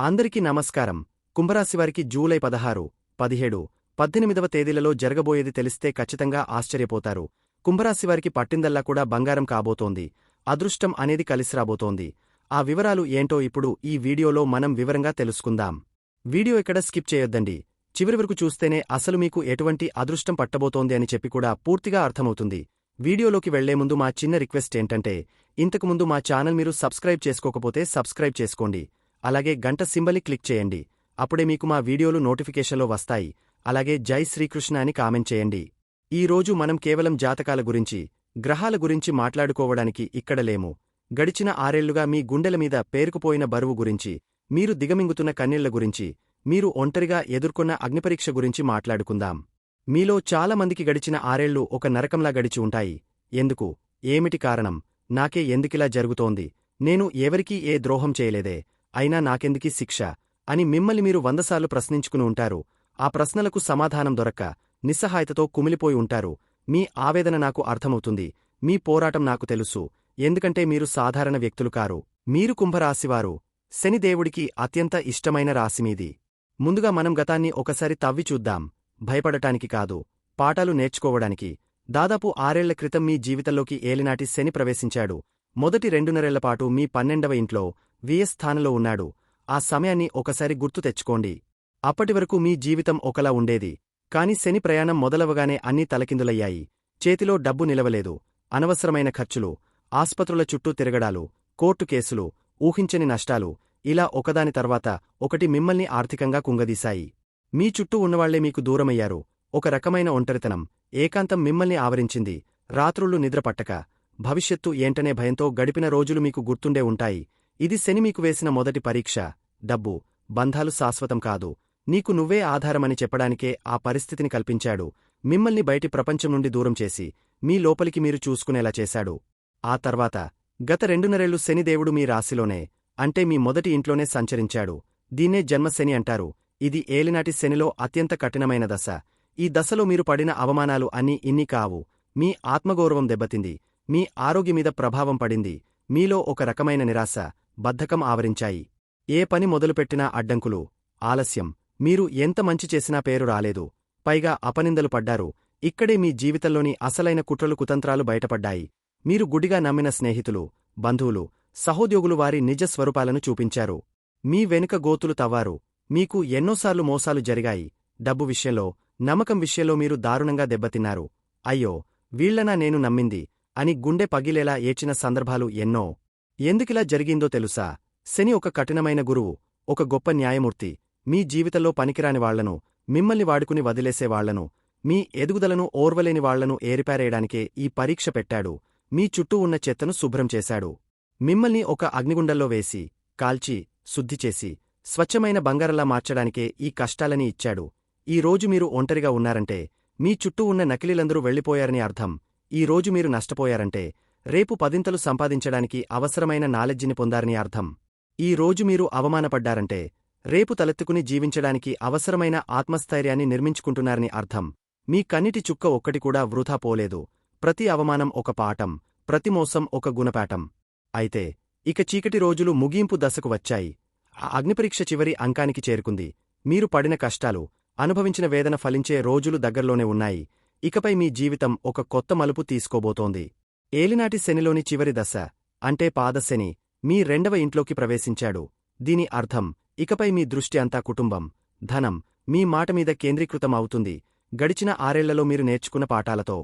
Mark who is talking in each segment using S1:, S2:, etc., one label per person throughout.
S1: అందరికీ నమస్కారం. కుంభరాశివారికి జూలై పదహారు పదిహేడు పద్దెనిమిదవ తేదీలలో జరగబోయేది తెలిస్తే ఖచ్చితంగా ఆశ్చర్యపోతారు. కుంభరాశివారికి పట్టిందల్లా కూడా బంగారం కాబోతోంది. అదృష్టం అనేది కలిసిరాబోతోంది. ఆ వివరాలు ఏంటో ఇప్పుడు ఈ వీడియోలో మనం వివరంగా తెలుసుకుందాం. వీడియో ఇక్కడ స్కిప్ చేయొద్దండి. చివరి వరకు చూస్తేనే అసలు మీకు ఎటువంటి అదృష్టం పట్టబోతోంది అని చెప్పి కూడా పూర్తిగా అర్థమవుతుంది. వీడియోలోకి వెళ్ళే ముందు మా చిన్న రిక్వెస్ట్ ఏంటంటే ఇంతకుముందు మా ఛానల్ మీరు సబ్స్క్రైబ్ చేసుకోకపోతే సబ్స్క్రైబ్ చేసుకోండి. అలాగే గంట సింబలి క్లిక్ చేయండి. అప్పుడే మీకు మా వీడియోలు నోటిఫికేషన్లో వస్తాయి. అలాగే జై శ్రీకృష్ణ అని కామెంట్ చేయండి. ఈ రోజు మనం కేవలం జాతకాల గురించి గ్రహాల గురించి మాట్లాడుకోవడానికి ఇక్కడ లేము. గడిచిన ఆరేళ్ళుగా మీ గుండెల మీద పేరుకుపోయిన బరువు గురించి మీరు దిగమింగుతున్న కన్నీళ్ళ గురించి మీరు ఒంటరిగా ఎదుర్కొన్న అగ్నిపరీక్ష గురించి మాట్లాడుకుందాం. మీలో చాలామందికి గడిచిన ఆరేళ్ళు ఒక నరకంలా గడిచి ఉంటాయి. ఎందుకు? ఏమిటి కారణం? నాకే ఎందుకిలా జరుగుతోంది? నేను ఎవరికీ ఏ ద్రోహం చేయలేదే? అయినా నాకెందుకీ శిక్ష? అని మిమ్మల్ని మీరు వందసార్లు ప్రశ్నించుకుని ఉంటారు. ఆ ప్రశ్నలకు సమాధానం దొరక్క నిస్సహాయతతో కుమిలిపోయి ఉంటారు. మీ ఆవేదన నాకు అర్థమవుతుంది. మీ పోరాటం నాకు తెలుసు. ఎందుకంటే మీరు సాధారణ వ్యక్తులు కారు. మీరు కుంభరాశివారు. శనిదేవుడికి అత్యంత ఇష్టమైన రాశిమీది ముందుగా మనం గతాన్ని ఒకసారి తవ్వి చూద్దాం. భయపడటానికి కాదు. పాఠాలు నేర్చుకోవడానికి. దాదాపు ఆరేళ్ళ క్రితం మీ జీవితంలోకి ఏలినాటి శని ప్రవేశించాడు. మొదటి రెండున్నరేళ్ళపాటు మీ పన్నెండవ ఇంట్లో విఎస్ స్థానంలో ఉన్నాడు. ఆ సమయాన్ని ఒకసారి గుర్తు తెచ్చుకోండి. అప్పటివరకు మీ జీవితం ఒకలా ఉండేది. కాని శని ప్రయాణం మొదలవగానే అన్నీ తలకిందులయ్యాయి. చేతిలో డబ్బు నిలవలేదు. అనవసరమైన ఖర్చులు ఆస్పత్రుల చుట్టూ తిరగడాలు కోర్టు కేసులు ఊహించని నష్టాలు ఇలా ఒకదాని తర్వాత ఒకటి మిమ్మల్ని ఆర్థికంగా కుంగదీశాయి. మీ చుట్టూ ఉన్నవాళ్ళే మీకు దూరమయ్యారు. ఒక రకమైన ఒంటరితనం ఏకాంతం మిమ్మల్ని ఆవరించింది. రాత్రుళ్ళు నిద్రపట్టక భవిష్యత్తు ఏంటనే భయంతో గడిపిన రోజులు మీకు గుర్తుండే ఉంటాయి. ఇది శని మీకు వేసిన మొదటి పరీక్ష. డబ్బు బంధాలు శాశ్వతం కాదు. నీకు నువ్వే ఆధారమని చెప్పడానికే ఆ పరిస్థితిని కల్పించాడు. మిమ్మల్ని బయటి ప్రపంచం నుండి దూరం చేసి మీ లోపలికి మీరు చూసుకునేలా చేశాడు. ఆ తర్వాత గత రెండున్నరేళ్ళు శనిదేవుడు మీ రాశిలోనే అంటే మీ మొదటి ఇంట్లోనే సంచరించాడు. దీన్నే జన్మశని అంటారు. ఇది ఏలినాటి శనిలో అత్యంత కఠినమైన దశ. ఈ దశలో మీరు పడిన అవమానాలు అన్నీ ఇన్ని కావు. మీ ఆత్మగౌరవం దెబ్బతింది. మీ ఆరోగ్యమీద ప్రభావం పడింది. మీలో ఒక రకమైన నిరాశ. బద్ధకం ఆవరించాయి. ఏ పని మొదలుపెట్టినా అడ్డంకులు. ఆలస్యం. మీరు ఎంత మంచి చేసినా పేరు రాలేదు. పైగా అపనిందలు పడ్డారు. ఇక్కడే మీ జీవితంలోని అసలైన కుట్రలు కుతంత్రాలు బయటపడ్డాయి. మీరు గుడిగా నమ్మిన స్నేహితులు బంధువులు సహోద్యోగులు వారి నిజ స్వరూపాలను చూపించారు. మీ వెనుక గోతులు తవ్వారు. మీకు ఎన్నోసార్లు మోసాలు జరిగాయి. డబ్బు విషయంలో నమ్మకం విషయంలో మీరు దారుణంగా దెబ్బతిన్నారు. అయ్యో వీళ్ళనా నేను నమ్మింది అని గుండె పగిలేలా ఏచిన సందర్భాలు ఎన్నో. ఎందుకిలా జరిగిందో తెలుసా? శని ఒక కఠినమైన గురువు ఒక గొప్ప న్యాయమూర్తి. మీ జీవితంలో పనికిరాని వాళ్ళను మిమ్మల్ని వాడుకుని వదిలేసేవాళ్ళను మీ ఎదుగుదలను ఓర్వలేని వాళ్ళను ఏరిపారేయడానికే ఈ పరీక్ష పెట్టాడు. మీ చుట్టూ ఉన్న చెత్తను శుభ్రం చేశాడు. మిమ్మల్ని ఒక అగ్నిగుండంలో వేసి కాల్చి శుద్ధిచేసి స్వచ్ఛమైన బంగారలా మార్చడానికే ఈ కష్టాలని ఇచ్చాడు. ఈ రోజు మీరు ఒంటరిగా ఉన్నారంటే మీ చుట్టూ ఉన్న నకిలీలందరూ వెళ్ళిపోయారని అర్థం. ఈ రోజు మీరు నష్టపోయారంటే రేపు పదింతలు సంపాదించడానికి అవసరమైన నాలెడ్జిని పొందారని అర్థం. ఈ రోజు మీరు అవమానపడ్డారంటే రేపు తలెత్తుకుని జీవించడానికి అవసరమైన ఆత్మస్థైర్యాన్ని నిర్మించుకుంటున్నారని అర్థం. మీ కన్నిటి చుక్క ఒక్కటి కూడా వృధా పోలేదు. ప్రతి అవమానం ఒక పాఠం ప్రతి మోసం ఒక గుణపాఠం. అయితే ఇక చీకటి రోజులు ముగింపు దశకు వచ్చాయి. ఆ అగ్నిపరీక్ష చివరి అంకానికి చేరుకుంది. మీరు పడిన కష్టాలు అనుభవించిన వేదన ఫలించే రోజులు దగ్గర్లోనే ఉన్నాయి. ఇకపై మీ జీవితం ఒక కొత్త మలుపు తీసుకోబోతోంది. ఏలినాటి శనిలోని చివరి దశ అంటే పాదశని మీ రెండవ ఇంట్లోకి ప్రవేశించాడు. దీని అర్థం ఇకపై మీ దృష్టి అంతా కుటుంబం ధనం మీ మాట మీద కేంద్రీకృతం అవుతుంది గడిచిన ఆరేళ్ళలో మీరు నేర్చుకున్న పాఠాలతో.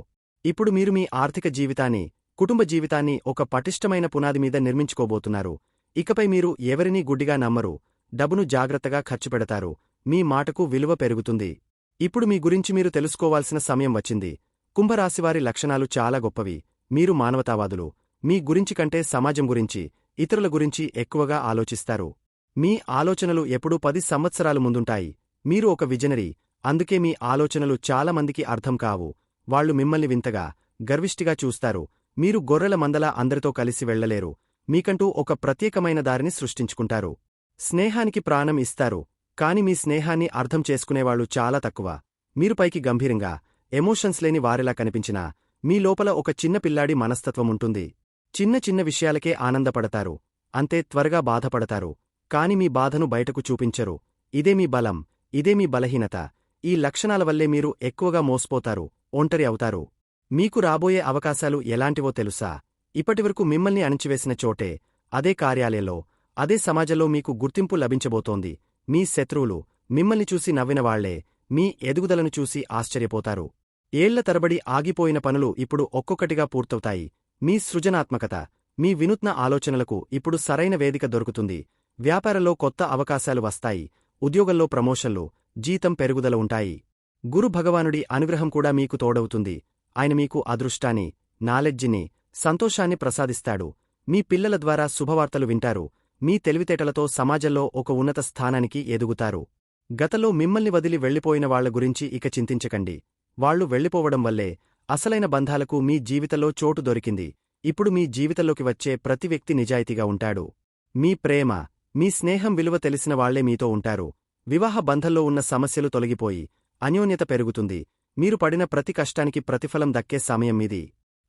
S1: ఇప్పుడు మీరు మీ ఆర్థిక జీవితాన్ని కుటుంబ జీవితాన్ని ఒక పటిష్టమైన పునాది మీద నిర్మించుకోబోతున్నారు. ఇకపై మీరు ఎవరినీ గుడ్డిగా నమ్మరు డబ్బును జాగ్రత్తగా ఖర్చు పెడతారు మీ మాటకు విలువ పెరుగుతుంది. ఇప్పుడు మీ గురించి మీరు తెలుసుకోవాల్సిన సమయం వచ్చింది. కుంభరాశివారి లక్షణాలు చాలా గొప్పవి. మీరు మానవతావాదులు. మీ గురించి కంటే సమాజం గురించి ఇతరుల గురించి ఎక్కువగా ఆలోచిస్తారు. మీ ఆలోచనలు ఎప్పుడూ పది సంవత్సరాలు ముందుంటాయి. మీరు ఒక విజనరీ అందుకే మీ ఆలోచనలు చాలామందికి అర్థం కావు. వాళ్ళు మిమ్మల్ని వింతగా గర్విష్టిగా చూస్తారు. మీరు గొర్రెల మందలా అందరితో కలిసి వెళ్ళలేరు మీకంటూ ఒక ప్రత్యేకమైన దారిని సృష్టించుకుంటారు. స్నేహానికి ప్రాణం ఇస్తారు. కాని మీ స్నేహాన్ని అర్థం చేసుకునేవాళ్ళు చాలా తక్కువ. మీరు పైకి గంభీరంగా ఎమోషన్స్ లేని వారిలా కనిపించినా మీ లోపల ఒక చిన్న పిల్లాడి మనస్తత్వముంటుంది. చిన్న చిన్న విషయాలకే ఆనందపడతారు. అంతే త్వరగా బాధపడతారు. కాని మీ బాధను బయటకు చూపించరు. ఇదే మీ బలం ఇదే మీ బలహీనత. ఈ లక్షణాల వల్లే మీరు ఎక్కువగా మోసపోతారు ఒంటరి అవుతారు. మీకు రాబోయే అవకాశాలు ఎలాంటివో తెలుసా? ఇప్పటివరకు మిమ్మల్ని అణిచివేసిన చోటే అదే కార్యాలయంలో అదే సమాజంలో మీకు గుర్తింపు లభించబోతోంది. మీ శత్రువులు మిమ్మల్ని చూసి నవ్వినవాళ్ళే మీ ఎదుగుదలను చూసి ఆశ్చర్యపోతారు. ఏళ్ళ తరబడి ఆగిపోయిన పనులు ఇప్పుడు ఒక్కొక్కటిగా పూర్తవుతాయి. మీ సృజనాత్మకత మీ వినూత్న ఆలోచనలకు ఇప్పుడు సరైన వేదిక దొరుకుతుంది. వ్యాపారంలో కొత్త అవకాశాలు వస్తాయి. ఉద్యోగంలో ప్రమోషన్లు జీతం పెరుగుదల ఉంటాయి. గురు భగవానుడి అనుగ్రహం కూడా మీకు తోడవుతుంది. ఆయన మీకు అదృష్టాన్ని నాలెడ్జిని సంతోషాన్ని ప్రసాదిస్తాడు. మీ పిల్లల ద్వారా శుభవార్తలు వింటారు. మీ తెలివితేటలతో సమాజంలో ఒక ఉన్నత స్థానానికి ఎదుగుతారు. గతలో మిమ్మల్ని వదిలి వెళ్ళిపోయిన వాళ్ళ గురించి ఇక చింతించకండి. వాళ్ళు వెళ్ళిపోవడం వల్లే అసలైన బంధాలకు మీ జీవితంలో చోటు దొరికింది. ఇప్పుడు మీ జీవితంలోకి వచ్చే ప్రతి వ్యక్తి నిజాయితీగా ఉంటాడు. మీ ప్రేమ మీ స్నేహం విలువ తెలిసిన వాళ్ళే మీతో ఉంటారు. వివాహ బంధంలో ఉన్న సమస్యలు తొలగిపోయి అన్యోన్యత పెరుగుతుంది. మీరు పడిన ప్రతి కష్టానికి ప్రతిఫలం దక్కే సమయం మీది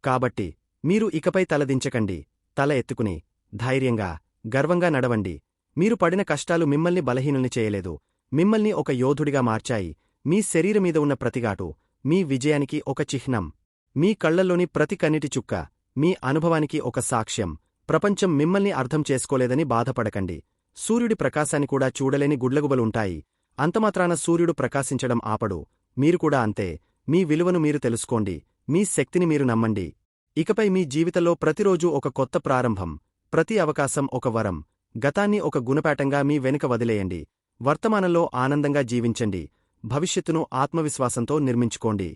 S1: కాబట్టి మీరు ఇకపై తలదించకండి తల ఎత్తుకుని ధైర్యంగా గర్వంగా నడవండి. మీరు పడిన కష్టాలు మిమ్మల్ని బలహీనుల్ని చేయలేదు. మిమ్మల్ని ఒక యోధుడిగా మార్చాయి. మీ శరీరమీద ఉన్న ప్రతిగాటు మీ విజయానికి ఒక చిహ్నం. మీ కళ్ళల్లోని ప్రతి కన్నిటి చుక్క మీ అనుభవానికి ఒక సాక్ష్యం. ప్రపంచం మిమ్మల్ని అర్థం చేసుకోలేదని బాధపడకండి. సూర్యుడి ప్రకాశాన్ని కూడా చూడలేని గుడ్లగుబలుంటాయి. అంతమాత్రాన సూర్యుడు ప్రకాశించడం ఆపడు. మీరు కూడా అంతే. మీ విలువను మీరు తెలుసుకోండి. మీ శక్తిని మీరు నమ్మండి. ఇకపై మీ జీవితంలో ప్రతిరోజూ ఒక కొత్త ప్రారంభం ప్రతి అవకాశం ఒక వరం. గతాన్ని ఒక గుణపాఠంగా మీ వెనుక వదిలేయండి. వర్తమానంలో ఆనందంగా జీవించండి. భవిష్యత్తును ఆత్మవిశ్వాసంతో నిర్మించుకోండి.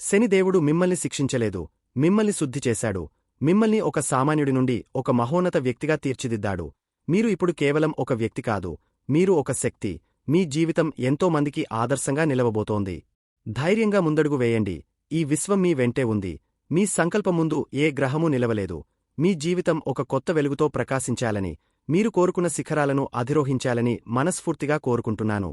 S1: శనిదేవుడు మిమ్మల్ని శిక్షించలేదు మిమ్మల్ని శుద్ధి చేశాడు మిమ్మల్ని ఒక సామాన్యుడి నుండి ఒక మహోన్నత వ్యక్తిగా తీర్చిదిద్దాడు. మీరు ఇప్పుడు కేవలం ఒక వ్యక్తి కాదు మీరు ఒక శక్తి మీ జీవితం ఎంతో మందికి ఆదర్శంగా నిలవబోతోంది. ధైర్యంగా ముందడుగు వేయండి ఈ విశ్వం మీ వెంటే ఉంది మీ సంకల్పం ముందు ఏ గ్రహమూ నిలవలేదు మీ జీవితం ఒక కొత్త వెలుగుతో ప్రకాశించాలని మీరు కోరుకున్న శిఖరాలను అధిరోహించాలని మనస్ఫూర్తిగా కోరుకుంటున్నాను.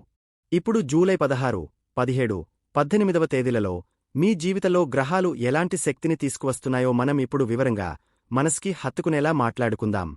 S1: ఇప్పుడు జూలై పదహారు పదిహేడు పద్దెనిమిదవ తేదీలలో మీ జీవితంలో గ్రహాలు ఎలాంటి శక్తిని తీసుకువస్తున్నాయో మనం ఇప్పుడు వివరంగా మనస్కి హత్తుకునేలా మాట్లాడుకుందాం.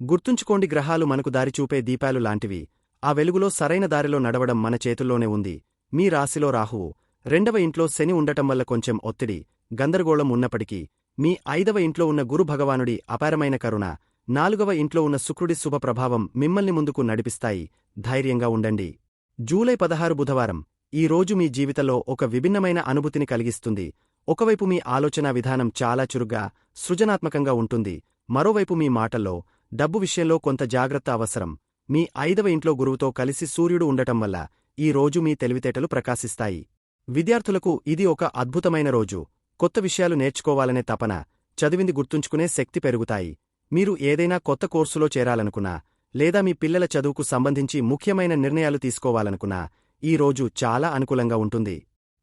S1: గుర్తుంచుకోండి గ్రహాలు మనకు దారి చూపే దీపాలు లాంటివి. ఆ వెలుగులో సరైన దారిలో నడవడం మన చేతుల్లోనే ఉంది. మీ రాశిలో రాహువు రెండవ ఇంట్లో శని ఉండటం వల్ల కొంచెం ఒత్తిడి గందరగోళం ఉన్నప్పటికీ మీ ఐదవ ఇంట్లో ఉన్న గురు భగవానుడి అపారమైన కరుణ నాలుగవ ఇంట్లో ఉన్న శుక్రుడి శుభప్రభావం మిమ్మల్ని ముందుకు నడిపిస్తాయి. ధైర్యంగా ఉండండి. జూలై పదహారు బుధవారం ఈ రోజు మీ జీవితంలో ఒక విభిన్నమైన అనుభూతిని కలిగిస్తుంది. ఒకవైపు మీ ఆలోచనా విధానం చాలా చురుగ్గా సృజనాత్మకంగా ఉంటుంది. మరోవైపు మీ మాటల్లో డబ్బు విషయంలో కొంత జాగ్రత్త అవసరం. మీ ఐదవ ఇంట్లో గురువుతో కలిసి సూర్యుడు ఉండటం వల్ల ఈ రోజు మీ తెలివితేటలు ప్రకాశిస్తాయి. విద్యార్థులకు ఇది ఒక అద్భుతమైన రోజు. కొత్త విషయాలు నేర్చుకోవాలనే తపన చదివింది గుర్తుంచుకునే శక్తి పెరుగుతాయి. మీరు ఏదైనా కొత్త కోర్సులో చేరాలనుకున్నా లేదా మీ పిల్లల చదువుకు సంబంధించి ముఖ్యమైన నిర్ణయాలు తీసుకోవాలనుకున్నా ఈ రోజు చాలా అనుకూలంగా ఉంటుంది.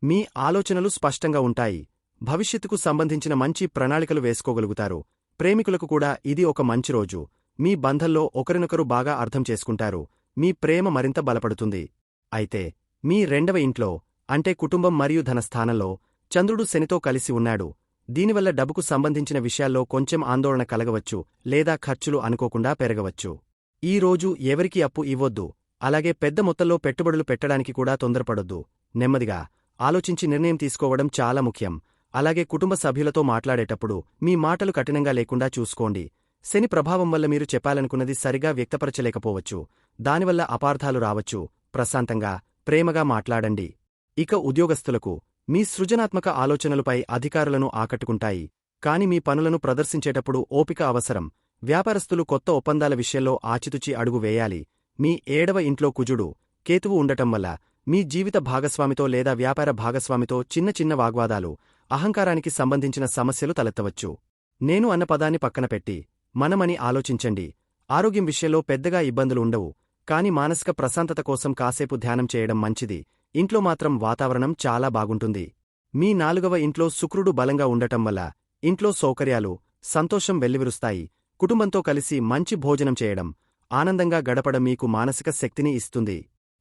S1: మీ ఆలోచనలు స్పష్టంగా ఉంటాయి. భవిష్యత్తుకు సంబంధించిన మంచి ప్రణాళికలు వేసుకోగలుగుతారు. ప్రేమికులకు కూడా ఇది ఒక మంచి రోజు. మీ బంధంలో ఒకరినొకరు బాగా అర్థం చేసుకుంటారు. మీ ప్రేమ మరింత బలపడుతుంది. అయితే మీ రెండవ ఇంట్లో అంటే కుటుంబం మరియు ధనస్థానంలో చంద్రుడు శనితో కలిసి ఉన్నాడు. దీనివల్ల డబ్బుకు సంబంధించిన విషయాల్లో కొంచెం ఆందోళన కలగవచ్చు లేదా ఖర్చులు అనుకోకుండా పెరగవచ్చు. ఈ రోజు ఎవరికి అప్పు ఇవ్వొద్దు. అలాగే పెద్ద మొత్తంలో పెట్టుబడులు పెట్టడానికి కూడా తొందరపడొద్దు. నెమ్మదిగా ఆలోచించి నిర్ణయం తీసుకోవడం చాలా ముఖ్యం. అలాగే కుటుంబ సభ్యులతో మాట్లాడేటప్పుడు మీ మాటలు కఠినంగా లేకుండా చూసుకోండి. శని ప్రభావం వల్ల మీరు చెప్పాలనుకున్నది సరిగా వ్యక్తపరచలేకపోవచ్చు. దానివల్ల అపార్థాలు రావచ్చు. ప్రశాంతంగా ప్రేమగా మాట్లాడండి. ఇక ఉద్యోగస్తులకు మీ సృజనాత్మక ఆలోచనలపై అధికారులను ఆకట్టుకుంటాయి. కాని మీ పనులను ప్రదర్శించేటప్పుడు ఓపిక అవసరం. వ్యాపారస్తులు కొత్త ఒప్పందాల విషయంలో ఆచితుచి అడుగు వేయాలి. మీ ఏడవ ఇంట్లో కుజుడు కేతువు ఉండటం వల్ల మీ జీవిత భాగస్వామితో లేదా వ్యాపార భాగస్వామితో చిన్న చిన్న వాగ్వాదాలు అహంకారానికి సంబంధించిన సమస్యలు తలెత్తవచ్చు. నేను అన్న పదాన్ని పక్కన పెట్టి మనమని ఆలోచించండి. ఆరోగ్యం విషయంలో పెద్దగా ఇబ్బందులు ఉండవు కాని మానసిక ప్రశాంతత కోసం కాసేపు ధ్యానం చేయడం మంచిది. ఇంట్లో మాత్రం వాతావరణం చాలా బాగుంటుంది. మీ నాలుగవ ఇంట్లో శుక్రుడు బలంగా ఉండటం వల్ల ఇంట్లో సౌకర్యాలు సంతోషం వెల్లివిరుస్తాయి. కుటుంబంతో కలిసి మంచి భోజనం చేయడం ఆనందంగా గడపడం మీకు మానసిక శక్తిని ఇస్తుంది.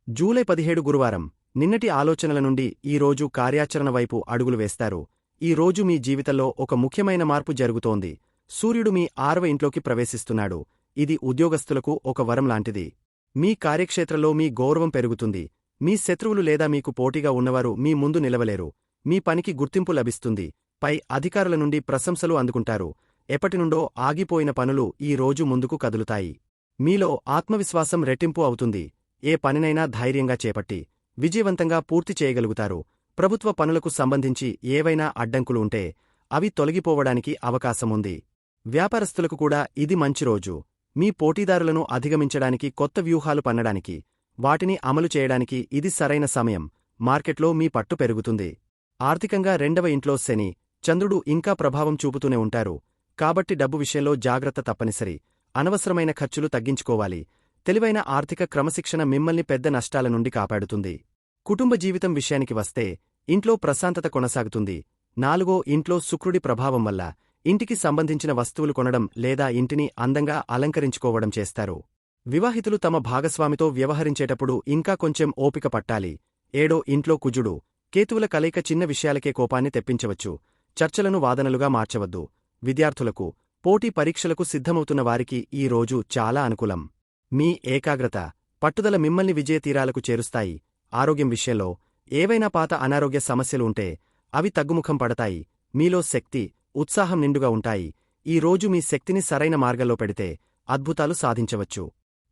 S1: జూలై పదిహేడు గురువారం నిన్నటి ఆలోచనల నుండి ఈ రోజు కార్యాచరణ వైపు అడుగులు వేస్తారు. ఈ రోజు మీ జీవితంలో ఒక ముఖ్యమైన మార్పు జరుగుతోంది. సూర్యుడు మీ ఆరవ ఇంట్లోకి ప్రవేశిస్తున్నాడు. ఇది ఉద్యోగస్తులకు ఒక వరం లాంటిది. మీ కార్యక్షేత్రంలో మీ గౌరవం పెరుగుతుంది. మీ శత్రువులు లేదా మీకు పోటీగా ఉన్నవారు మీ ముందు నిలవలేరు. మీ పనికి గుర్తింపు లభిస్తుంది. పై అధికారుల నుండి ప్రశంసలు అందుకుంటారు. ఎప్పటినుండో ఆగిపోయిన పనులు ఈ రోజు ముందుకు కదులుతాయి. మీలో ఆత్మవిశ్వాసం రెట్టింపు అవుతుంది. ఏ పనినైనా ధైర్యంగా చేపట్టి విజయవంతంగా పూర్తి చేయగలుగుతారు. ప్రభుత్వ పనులకు సంబంధించి ఏవైనా అడ్డంకులు ఉంటే అవి తొలగిపోవడానికి అవకాశముంది. వ్యాపారస్తులకు కూడా ఇది మంచి రోజు. మీ పోటీదారులను అధిగమించడానికి కొత్త వ్యూహాలు పన్నడానికి వాటిని అమలు చేయడానికి ఇది సరైన సమయం. మార్కెట్లో మీ పట్టు పెరుగుతుంది. ఆర్థికంగా రెండవ ఇంట్లో శని చంద్రుడు ఇంకా ప్రభావం చూపుతూనే ఉంటారు. కాబట్టి డబ్బు విషయంలో జాగ్రత్త తప్పనిసరి. అనవసరమైన ఖర్చులు తగ్గించుకోవాలి. తెలివైన ఆర్థిక క్రమశిక్షణ మిమ్మల్ని పెద్ద నష్టాల నుండి కాపాడుతుంది. కుటుంబ జీవితం విషయానికి వస్తే ఇంట్లో ప్రశాంతత కొనసాగుతుంది. నాలుగో ఇంట్లో శుక్రుడి ప్రభావం వల్ల ఇంటికి సంబంధించిన వస్తువులు కొనడం లేదా ఇంటిని అందంగా అలంకరించుకోవడం చేస్తారు. వివాహితులు తమ భాగస్వామితో వ్యవహరించేటప్పుడు ఇంకా కొంచెం ఓపిక పట్టాలి. ఏడో ఇంట్లో కుజుడు. కేతువుల కలయిక చిన్న విషయాలకే కోపాన్ని తెప్పించవచ్చు. చర్చలను వాదనలుగా మార్చవద్దు. విద్యార్థులకు పోటీ పరీక్షలకు సిద్ధమవుతున్న వారికి ఈ రోజు చాలా అనుకూలం. మీ ఏకాగ్రత పట్టుదల మిమ్మల్ని విజయతీరాలకు చేరుస్తాయి. ఆరోగ్యం విషయంలో ఏవైనా పాత అనారోగ్య సమస్యలు ఉంటే అవి తగ్గుముఖం పడతాయి. మీలో శక్తి ఉత్సాహం నిండుగా ఉంటాయి. ఈ రోజు మీ శక్తిని సరైన మార్గంలో పెడితే అద్భుతాలు సాధించవచ్చు.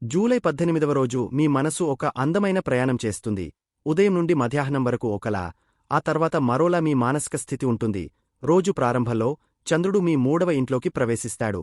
S1: జూలై పద్దెనిమిదవ రోజు మీ మనసు ఒక అందమైన ప్రయాణం చేస్తుంది. ఉదయం నుండి మధ్యాహ్నం వరకు ఒకలా ఆ తర్వాత మరోలా మీ మానసిక స్థితి ఉంటుంది. రోజు ప్రారంభంలో చంద్రుడు మీ మూడవ ఇంట్లోకి ప్రవేశిస్తాడు.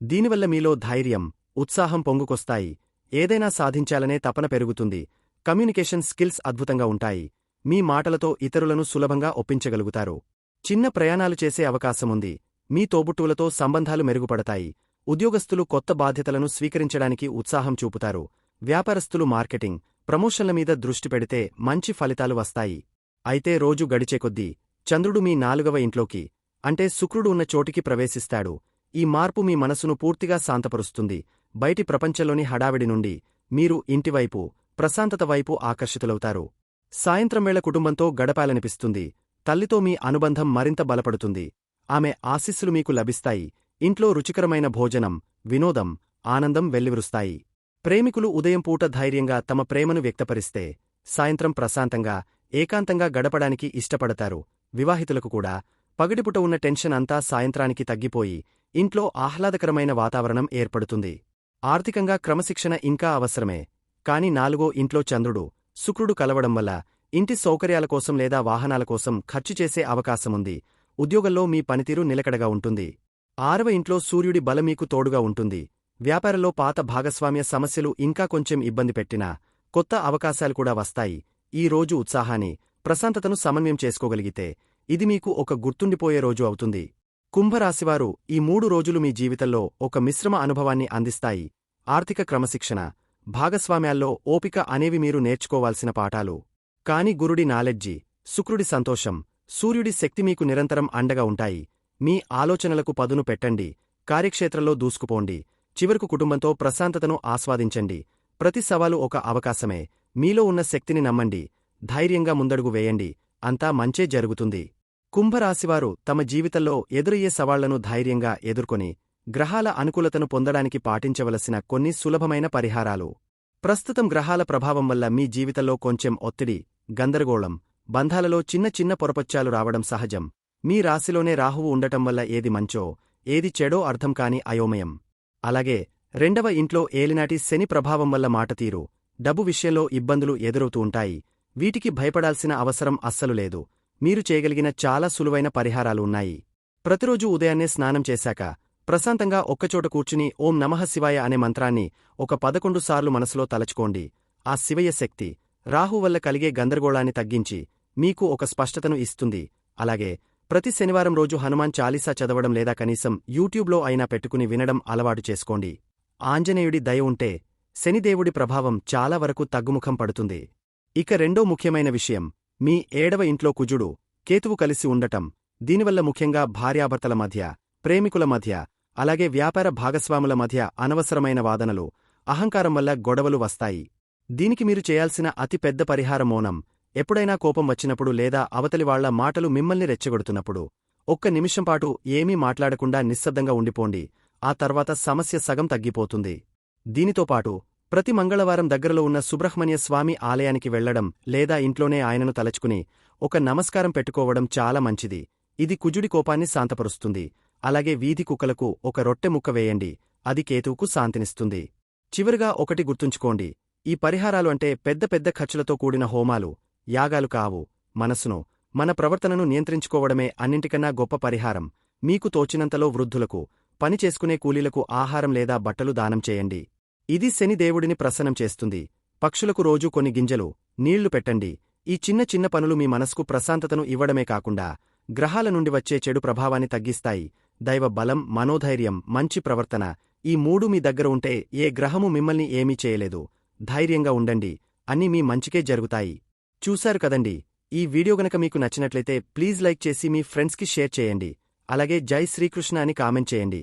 S1: దీనివల్ల మీలో ధైర్యం ఉత్సాహం పొంగుకొస్తాయి. ఏదైనా సాధించాలనే తపన పెరుగుతుంది. కమ్యూనికేషన్ స్కిల్స్ అద్భుతంగా ఉంటాయి. మీ మాటలతో ఇతరులను సులభంగా ఒప్పించగలుగుతారు. చిన్న ప్రయాణాలు చేసే అవకాశముంది. మీ తోబుట్టువులతో సంబంధాలు మెరుగుపడతాయి. ఉద్యోగస్తులు కొత్త బాధ్యతలను స్వీకరించడానికి ఉత్సాహం చూపుతారు. వ్యాపారస్తులు మార్కెటింగ్ ప్రమోషన్ల మీద దృష్టి పెడితే మంచి ఫలితాలు వస్తాయి. అయితే రోజు గడిచే కొద్దీ చంద్రుడు మీ నాలుగవ ఇంట్లోకి అంటే శుక్రుడు ఉన్న చోటికి ప్రవేశిస్తాడు. ఈ మార్పు మీ మనసును పూర్తిగా శాంతపరుస్తుంది. బయటి ప్రపంచంలోని హడావిడి నుండి మీరు ఇంటివైపు ప్రశాంతత వైపు ఆకర్షితులవుతారు. సాయంత్రం వేళ కుటుంబంతో గడపాలనిపిస్తుంది. తల్లితో మీ అనుబంధం మరింత బలపడుతుంది. ఆమె ఆశీస్సులు మీకు లభిస్తాయి. ఇంట్లో రుచికరమైన భోజనం వినోదం ఆనందం వెల్లివిరుస్తాయి. ప్రేమికులు ఉదయం పూట ధైర్యంగా తమ ప్రేమను వ్యక్తపరిస్తే సాయంత్రం ప్రశాంతంగా ఏకాంతంగా గడపడానికి ఇష్టపడతారు. వివాహితులకు కూడా పగటిపుట ఉన్న టెన్షన్ అంతా సాయంత్రానికి తగ్గిపోయి ఇంట్లో ఆహ్లాదకరమైన వాతావరణం ఏర్పడుతుంది. ఆర్థికంగా క్రమశిక్షణ ఇంకా అవసరమే. కాని నాలుగో ఇంట్లో చంద్రుడు శుక్రుడు కలవడం వల్ల ఇంటి సౌకర్యాల కోసం లేదా వాహనాల కోసం ఖర్చు చేసే అవకాశముంది. ఉద్యోగంలో మీ పనితీరు నిలకడగా ఉంటుంది. ఆరవ ఇంట్లో సూర్యుడి బల మీకు తోడుగా ఉంటుంది. వ్యాపారంలో పాత భాగస్వామ్య సమస్యలు ఇంకా కొంచెం ఇబ్బంది పెట్టినా కొత్త అవకాశాలు కూడా వస్తాయి. ఈ రోజు ఉత్సాహాన్ని ప్రశాంతతను సమన్వయం చేసుకోగలిగితే ఇది మీకు ఒక గుర్తుండిపోయే రోజు అవుతుంది. కుంభరాశివారు ఈ మూడు రోజులు మీ జీవితంలో ఒక మిశ్రమ అనుభవాన్ని అందిస్తాయి. ఆర్థిక క్రమశిక్షణ భాగస్వామ్యాల్లో ఓపిక అనేవి మీరు నేర్చుకోవాల్సిన పాఠాలు. కాని గురుడి నాలెడ్జి శుక్రుడి సంతోషం సూర్యుడి శక్తి మీకు నిరంతరం అండగా ఉంటాయి. మీ ఆలోచనలకు పదును పెట్టండి. కార్యక్షేత్రంలో దూసుకుపోండి. చివరకు కుటుంబంతో ప్రశాంతతను ఆస్వాదించండి. ప్రతి సవాలు ఒక అవకాశమే. మీలో ఉన్న శక్తిని నమ్మండి. ధైర్యంగా ముందడుగు వేయండి. అంతా మంచే జరుగుతుంది. కుంభరాశివారు తమ జీవితంలో ఎదురయ్యే సవాళ్ళను ధైర్యంగా ఎదుర్కొని గ్రహాల అనుకూలతను పొందడానికి పాటించవలసిన కొన్ని సులభమైన పరిహారాలు. ప్రస్తుతం గ్రహాల ప్రభావం వల్ల మీ జీవితంలో కొంచెం ఒత్తిడి గందరగోళం బంధాలలో చిన్న చిన్న పొరపచ్చాలు రావడం సహజం. మీ రాశిలోనే రాహువు ఉండటం వల్ల ఏది మంచో ఏది చెడో అర్థం కాని అయోమయం. అలాగే రెండవ ఇంట్లో ఏలినాటి శని ప్రభావం వల్ల మాటతీరు డబ్బు విషయంలో ఇబ్బందులు ఎదురవుతూ ఉంటాయి. వీటికి భయపడాల్సిన అవసరం అస్సలు లేదు. మీరు చేయగలిగిన చాలా సులువైన పరిహారాలు ఉన్నాయి. ప్రతిరోజూ ఉదయాన్నే స్నానం చేశాక ప్రశాంతంగా ఒక్కచోట కూర్చుని ఓం నమః శివాయ అనే మంత్రాన్ని ఒక పదకొండు సార్లు మనసులో తలచుకోండి. ఆ శివయ్య శక్తి రాహు వల్ల కలిగే గందరగోళాన్ని తగ్గించి మీకు ఒక స్పష్టతను ఇస్తుంది. అలాగే ప్రతి శనివారం రోజు హనుమాన్ చాలీసా చదవడం లేదా కనీసం యూట్యూబ్లో అయినా పెట్టుకుని వినడం అలవాటు చేసుకోండి. ఆంజనేయుడి దయ ఉంటే శనిదేవుడి ప్రభావం చాలా వరకు తగ్గుముఖం పడుతుంది. ఇక రెండో ముఖ్యమైన విషయం మీ ఏడవ ఇంట్లో కుజుడు కేతువు కలిసి ఉండటం దీనివల్ల ముఖ్యంగా భార్యాభర్తల మధ్య ప్రేమికుల మధ్య అలాగే వ్యాపార భాగస్వాముల మధ్య అనవసరమైన వాదనలు అహంకారం వల్ల గొడవలు వస్తాయి. దీనికి మీరు చేయాల్సిన అతి పెద్ద పరిహార మౌనం ఎప్పుడైనా కోపం వచ్చినప్పుడు లేదా అవతలివాళ్ళ మాటలు మిమ్మల్ని రెచ్చగొడుతున్నప్పుడు. ఒక్క నిమిషంపాటు ఏమీ మాట్లాడకుండా నిశ్శబ్దంగా ఉండిపోండి ఆ తర్వాత సమస్య సగం తగ్గిపోతుంది. దీనితో పాటు ప్రతి మంగళవారం దగ్గరలో ఉన్న సుబ్రహ్మణ్య స్వామి ఆలయానికి వెళ్ళడం లేదా ఇంట్లోనే ఆయనను తలచుకుని ఒక నమస్కారం పెట్టుకోవడం చాలా మంచిది. ఇది కుజుడి కోపాన్ని శాంతపరుస్తుంది. అలాగే వీధి కుక్కలకు ఒక రొట్టె ముక్క వేయండి. అది కేతువుకు శాంతినిస్తుంది. చివరిగా ఒకటి గుర్తుంచుకోండి. ఈ పరిహారాలు అంటే పెద్ద పెద్ద ఖర్చులతో కూడిన హోమాలు యాగాలు కావు. మనసును మన ప్రవర్తనను నియంత్రించుకోవడమే అన్నింటికన్నా గొప్ప పరిహారం. మీకు తోచినంతలో వృద్ధులకు పని చేసుకునే కూలీలకు ఆహారం లేదా బట్టలు దానం చేయండి. ఇది శనిదేవుడిని ప్రసన్నం చేస్తుంది. పక్షులకు రోజూ కొన్ని గింజలు నీళ్ళు పెట్టండి. ఈ చిన్న చిన్న పనులు మీ మనస్కు ప్రశాంతతను ఇవ్వడమే కాకుండా గ్రహాల నుండి వచ్చే చెడు ప్రభావాన్ని తగ్గిస్తాయి. దైవ బలం మనోధైర్యం మంచి ప్రవర్తన ఈ మూడు మీ దగ్గర ఉంటే ఏ గ్రహము మిమ్మల్ని ఏమీ చేయలేదు. ధైర్యంగా ఉండండి. అన్నీ మీ మంచికే జరుగుతాయి. చూశారు కదండి? ఈ వీడియో గనక మీకు నచ్చినట్లయితే ప్లీజ్ లైక్ చేసి మీ ఫ్రెండ్స్కి షేర్ చేయండి. అలాగే జై శ్రీకృష్ణ అని కామెంట్ చేయండి.